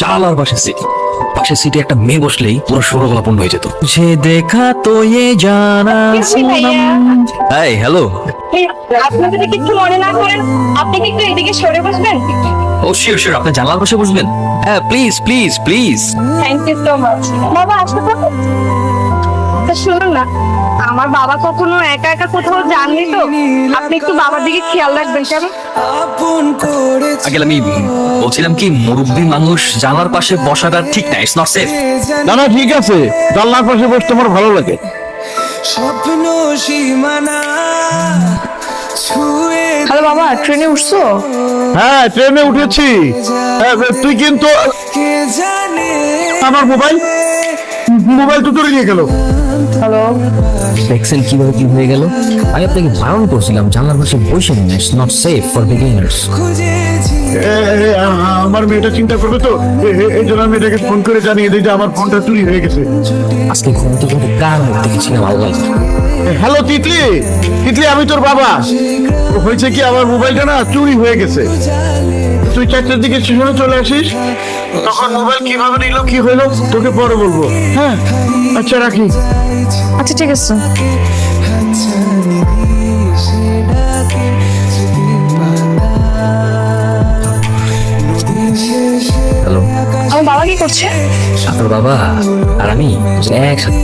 জানালার পাশে সিট। পাশে সিটে একটা মেয়ে বসলেই পুরো সৌরগলা পূর্ণ হয়ে যেত। যে দেখা তো এ জানা এই হ্যালো আপনি যদি কিছু মনে না করেন? আপনি কি একটু এদিকে সরে বসবেন? ও শিওর শিওর আপনি জানালার পাশে বসবেন। হ্যাঁ please please please thank you so much বাবা আসতে পারো তা শুনুন না আমার বাবা কখনো একা একা কোথাও যাননি তো। আপনি একটু বাবার দিকে খেয়াল রাখবেন কেমন আগে আমি বলছিলাম কি মুরব্বী মানুষ জানালার পাশে বসাটা ঠিক না ইটস নট সেফ না না ঠিক আছে। জানলার পাশে বসতে আমার ভালো লাগে। স্বপ্ন সীমানা ছুঁয়ে হ্যালো বাবা ট্রেনে উঠছো? হ্যাঁ ট্রেনে উঠেছি। হ্যাঁ, তুই কিন্তু আমার মোবাইল? মোবাইল তো তোর নিয়ে গেল। হ্যালো দেখছেন কীভাবে কি হয়ে গেল? আমি আপনাকে বারণ করছিলাম জানলার পাশে বসে নিন it's not safe for beginners আমার মেয়েটা চিন্তা করবে তো। এই জন্য আমি এটাকে ফোন করে জানিয়ে দিই যে আমার ফোনটা চুরি হয়ে গেছে। আজকে ঘুম থেকে উঠে কার দেখেছিলাম আল্লাহ। হ্যালো তিতলি। তিতলি আমি তোর বাবা। হয়েছে কি আমার মোবাইলটা না চুরি হয়ে গেছে? তুই চারটার দিকে স্টেশনে চলে আসিস তখন মোবাইল কীভাবে নিল কি হইল তোকে পরে বলব। হ্যাঁ আচ্ছা রাখি। আচ্ছা ঠিক আছে। আমার বাবা কি করছে? আপনার বাবা আর আমি একসাথে।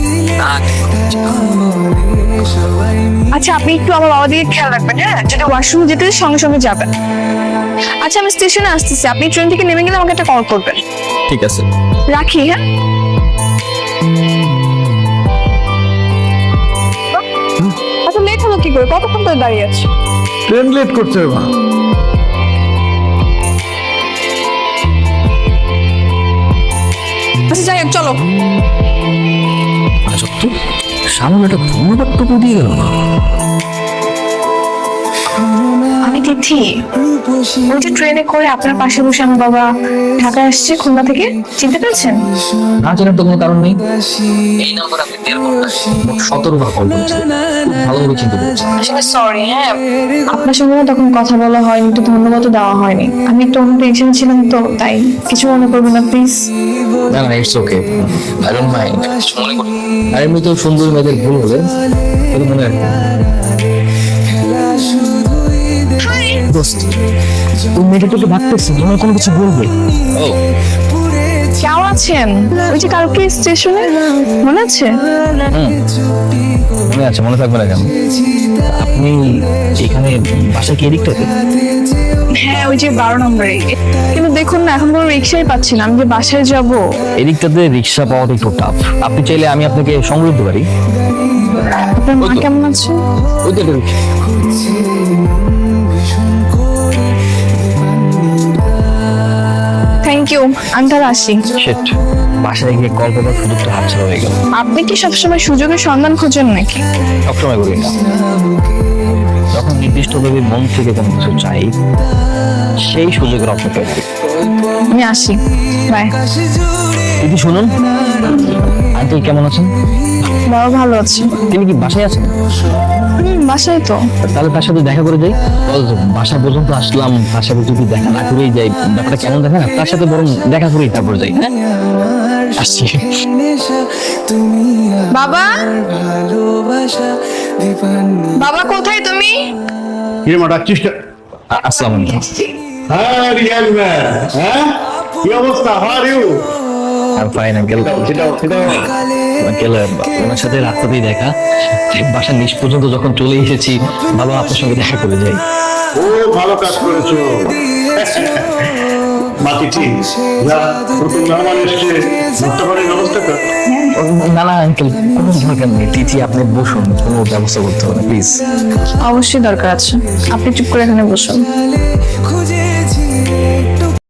আচ্ছা আপনি একটু আমার বাবা দিকে খেয়াল রাখবেন হ্যাঁ? যদি ওয়াশরুম যেতে সঙ্গে সঙ্গে যাবেন। আচ্ছা আমি স্টেশনে আসতেছি। আপনি ট্রেন থেকে নেমে গেলে আমাকে একটা কল করবেন। ঠিক আছে। রাখি হ্যাঁ? আচ্ছা লেট হলো কি করে? কতক্ষণ ধরে দাঁড়িয়ে আছে? ট্রেন লেট করছে রে মা। আচ্ছা যাই হোক চলো। আচ্ছা তো সামনে একটা দিয়ে গেল না? আমি তিথি ওই যে ট্রেনে করে আপনার পাশে বসে আমার বাবা ঢাকায় আসছে খুলনা থেকে চিনতে পেরেছেন? না জানার তো কোনো কারণ নেই। এই নাম্বার আপনি দেড় ঘণ্টা সতেরো বার কল করেছেন ভালোভাবে চিন্তা আসলে সরি হ্যাঁ আপনার সঙ্গে তখন কথা বলা হয়নি একটু ধন্যবাদও দেওয়া হয়নি। আমি একটু অন্য টেনশন ছিলাম তো তাই কিছু মনে করবেন না প্লিজ না না it's okay I don't mind আর এমনি তো সুন্দর মেয়েদের ভুল হলে মনে রাখবেন। দোস্ত ওই মেয়েটা তোকে ভাবতেছে মনে কোনো কিছু বলবে। কেমন আছেন? ওই যে কালকে স্টেশনে? মনে আছে? মনে আছে মনে থাকবে না কেন? আপনি এখানে বাসা কি এদিকটাতে হ্যাঁ ওই যে বারো নম্বরে। কিন্তু দেখুন না এখন কোনো রিক্সাই পাচ্ছি না। আমি যে বাসায় যাব। এদিকটাতে রিক্সা পাওয়াটা একটু টাফ আপনি চাইলে আমি আপনাকে সংগ্রহ দিতে পারি। আপনার মা কেমন আছে? ওই তো। ইউ আমি তাহলে আসি। শিট বাসায় গিয়ে কল করার সুযোগটা হাতছাড়া হয়ে গেল। আপনি কি সবসময় সুযোগের সন্ধান খোঁজেন নাকি? সবসময় করি না। যখন নির্দিষ্টভাবে মন থেকে কোনো কিছু চাই সেই সুযোগের অপেক্ষা করি। আমি আসি। বাই দিদি শুনুন। আঙ্কেল কেমন আছেন বাবা ভালো আছে। তিনি কি বাসায় আছেন বাসায় তো। তাহলে তার সাথে দেখা করে যাই। বল, বাসা পর্যন্ত আসলাম তার সাথে যদি দেখা না করেই যাই ব্যাপারটা কেমন দেখা না? তার সাথে বরং দেখা করেই তারপর যাই হ্যাঁ? আসছি। বাবা? বাবা কোথায় তুমি? কি মা ডাকছিস আসসালামু আলাইকুম। হ্যাঁ রিয়াল ম্যান হ্যাঁ? কি অবস্থা? How are you I fine uncle সেটাও সেটাও আঙ্কেল ওনার সাথে রাস্তাতেই দেখা। বাসার নিচ পর্যন্ত যখন চলে এসেছি বাবা আপনার সঙ্গে দেখা করে যাই। ও ভালো কাজ করেছ। বাকি ঠিক যা নতুন মেহমান এসছে ভুট্টা ব্যবস্থা কর। না না আঙ্কেল কোনো দরকার নেই। তিথি আপনি বসুন কোনো ব্যবস্থা করতে হবে প্লিজ অবশ্যই দরকার আছে। আপনি চুপ করে এখানে বসুন।